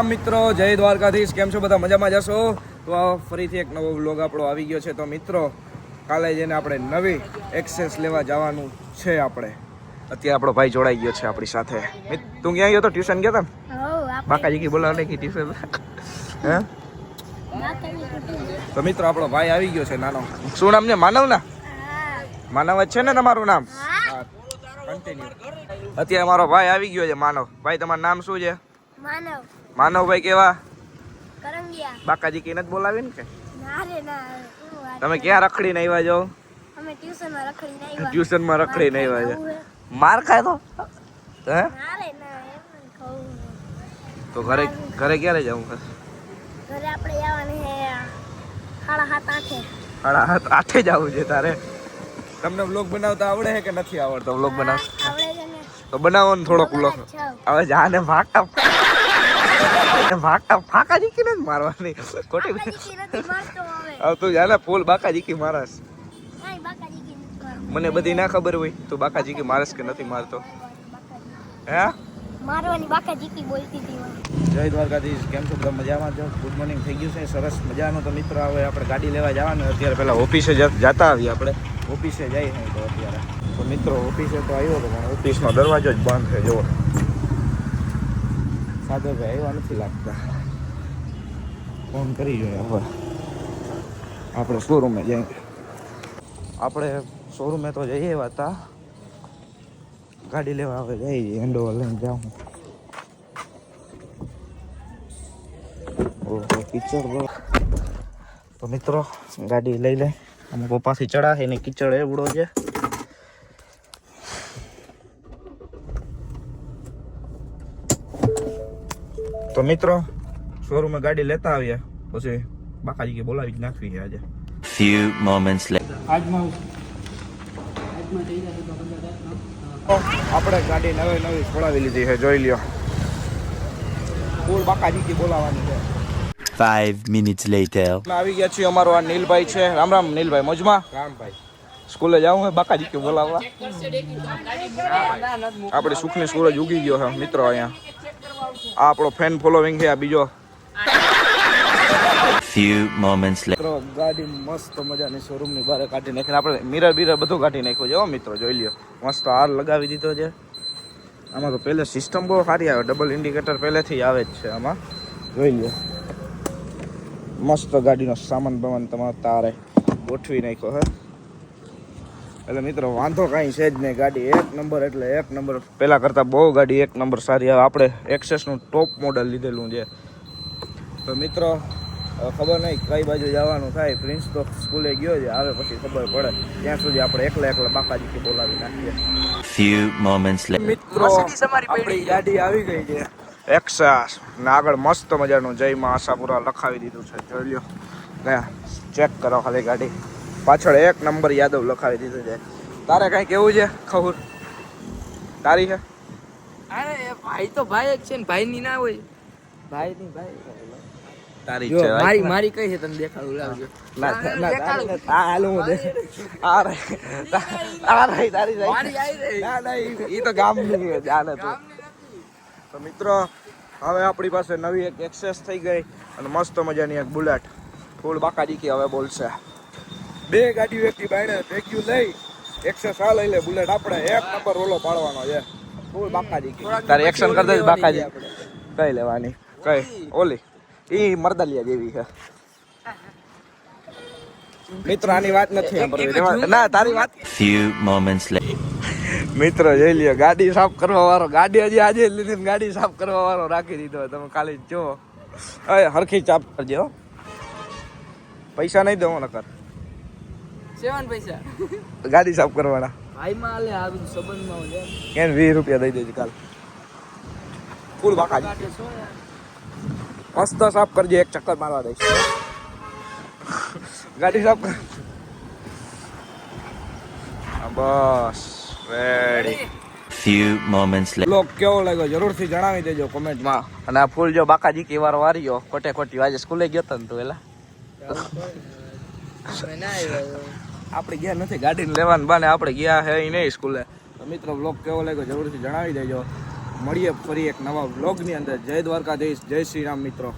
મિત્રો જય દ્વારકાધીશ. કેમ છો બધા? મજામાં જશો તો ફરીથી એક નવો વ્લોગ આપણો આવી ગયો છે. તો મિત્રો કાલે જઈને આપણે નવી એક્સેસ લેવા જવાનું છે આપણે. અત્યારે આપણો ભાઈ જોડાઈ ગયો છે આપણી સાથે. તું ક્યાં ગયો તો? ટ્યુશન ગયા તા? બાકાજી કી બોલાવ નહીં ટ્યુશન હે? તો મિત્રો આપણો ભાઈ આવી ગયો છે નાનો. શું નામ છે? માનવ ના માનવ જ છે ને તમારું નામ? કન્ટિન્યુ અત્યારે મારો ભાઈ આવી ગયો છે માનવ. ભાઈ તમારું નામ શું છે? માનવ. માનવભાઈ કેવા? કરંગિયા. બાકાજી કી નથી બોલાવી ને કે તમે ક્યાં રખડીને આવ્યા છો? અમે ટ્યુશનમાં રખડીને આવ્યા. છે? માર ખાય તો? હે? તો ઘરે ઘરે ક્યારે જવું છે? ઘરે આપણે જવાનું હે સાડા સાત આઠે. સાડા હાથ આઠે જવું છે તારે? તમને વ્લોગ બનાવતા આવડે છે કે નથી આવડતો વ્લોગ બનાવ? છે તો બનાવો ને થોડોક વ્લોગ છ. હવે જાને ભાગતા ભાગતા ફાકા જીકી ને મારવાની. ખોટી હવે. તું જાને ફૂલ બાકા જીકી મારસ. મને બધી ના ખબર હોય તું બાકા જીકી મારસ કે નથી મારતો. હે? મારવાની બાકાજીકી બોલતી હતી જય દ્વારકાધીશ. કેમ છો? બધા મજામાં છો? ગુડ મોર્નિંગ થઈ ગયું છે? સરસ મજાનો તો મિત્રો હવે આપણે ગાડી લેવા જવાનું. અત્યારે પહેલાં ઓફિસે જ- જતા આવીએ આપણે. ઓફિસે જઈએ તો અત્યારે. તો મિત્રો ઓફિસે તો આવ્યો હતો પણ ઓફિસનો દરવાજો જ બંધ છે જુઓ. સાગરભાઈ એવા નથી લાગતા. ફોન કરી જોઈએ હવે આપણે શોરૂમે જઈએ. આપણે શોરૂમે તો જઈએ એવા હતા. ગાડી લેવા હવે જઈએ હેન્ડઓવર લઈને જાઉં. ઓહો, કિચડ તો મિત્રો, ગાડી લઈ લે. અમે પપ્પાથી ચડા એની કિચડ એવડો છે. તો મિત્રો શોરૂમે ગાડી લેતા આવ્યા પછી બાકાજી કે બોલાવી જ નાખવી છે આજે. Few મોમેન્ટ્સ લે આપણે ગાડી નવી નવી છોડાવી લીધી છે જોઈ લ્યો. બોલ બાકાજી કે બોલાવાની છે. 5 minutes later. અમે આવી ગયા છીએ અમારો આ નીલભાઈ છે. રામ રામ નીલભાઈ મોજમાં? રામભાઈ સ્કૂલે જાવું હે બાકાજી કે બોલાવવા આપણે સુખની સૂરજ ઉગી ગયો છે મિત્રો અહીંયા. આ આપણો ફેન ફોલોવિંગ છે આ બીજો. Few moments later. ગાડી મસ્ત મજાની શોરૂમની બહાર કાઢી નાખીને આપણે મિરર બિરર બધું કાઢી નાખ્યું છે હો મિત્રો જોઈ લ્યો. મસ્ત હાર લગાવી દીધો છે. આમાં તો પહેલે સિસ્ટમ બહુ સારી આવે ડબલ ઇન્ડિકેટર પહેલેથી આવે જ છે આમાં. જોઈ લ્યો. મસ્ત ગાડીનો સામાન બમાન તમારે તારે ગોઠવી નાખ્યો હે. એટલે મિત્રો વાંધો કાંઈ છે જ નહીં. ગાડી એક નંબર એટલે એક નંબર. પહેલાં કરતાં બહુ ગાડી એક નંબર સારી. આવે આપણે એક્સેસનું ટોપ મોડલ લીધેલું છે. તો મિત્રો ખબર નહીં કઈ બાજુ જવાનું થાય. પ્રિન્સ તો સ્કૂલે ગયો છે. આવે પછી ખબર પડે. ત્યાં સુધી આપણે એકલા એકલા બાકાજીથી બોલાવી નાખીએ. મિત્રો આપણી ગાડી આવી ગઈ છે. એક્સાસ ને આગળ મસ્ત મજાનું જય માં આશાપુરા લખાવી દીધું છે. જોઈ લ્યો. ગયા ચેક કરો ખાલી ગાડી. પાછળ એક નંબર યાદવ લખાવી દીધો છે. તારે કઈ કેવું છે ખબર તારી છે? અરે ભાઈ તો ભાઈ જ છે ને ભાઈ ની ના હોય ભાઈ. ની ભાઈ તારી છે મારી મારી કઈ છે તને દેખાડું? લાવજો ના ના આ હાલું હું દે. આ રે આ રે તારી જાય મારી આઈ ના ના ઈ- તો ગામની છે જાને તું. તો મિત્રો હવે આપણી પાસે નવી એક એક્સેસ થઈ ગઈ અને મસ્ત મજાની એક બુલેટ. ફૂલ બાકાજી કે હવે બોલશે. બે ગાડીઓ એકથી બાયણે ભેગ્યું લઈ એકસો સા લઈ લે બુલેટ આપણે એક નંબર ઓલો પાડવાનો છે. ફૂલ બાકાજી તારે એક્શન કરી દે બાકાજી. કઈ લેવાની? કઈ? ઓલી. ઈ મરદાલિયા જેવી છે. મિત્ર આની વાત નથી ના તારી વાત ફ્યુ મોમેન્ટ્સ. મિત્રો જોઈ લ્યો ગાડી સાફ કરવા વાળો. ગાડી હજી આજે લીધી ને ગાડી સાફ કરવા વાળો રાખી દીધો તમે ખાલી જો અરે હરખી ચાપ કરજો હો. પૈસા નહીં દઉં નકર. સેવન પૈસા. ગાડી સાફ કરવાના. ભાઈ માં આલે આ બધું સંબંધમાં હોય કેન વીસ રૂપિયા દઈ દેજે કાલ. ફૂલ બાકા. મસ્ત સાફ કરજે એક ચક્કર મારવા દઈશ. ગાડી સાફ કર. બસ ready Few moments later. Look કેવો લાગ્યો? જરૂરથી જણાવી દેજો કોમેન્ટમાં. અને આ ફૂલ જો બાકાજી કે વાર વાર્યો ખોટે ખોટી આજે સ્કૂલે ગયો તો ને તું એલા. અમે ના આવ્યા. આપણે ગયા નથી, ગાડીને લેવાનું બાને આપણે ગયા હે નહીં સ્કૂલે. તો મિત્રો બ્લોગ કેવો લાગ્યો જરૂરથી જણાવી દેજો. મળીએ ફરી એક નવા બ્લોગની અંદર. જય દ્વારકાધીશ, જય શ્રી રામ મિત્રો.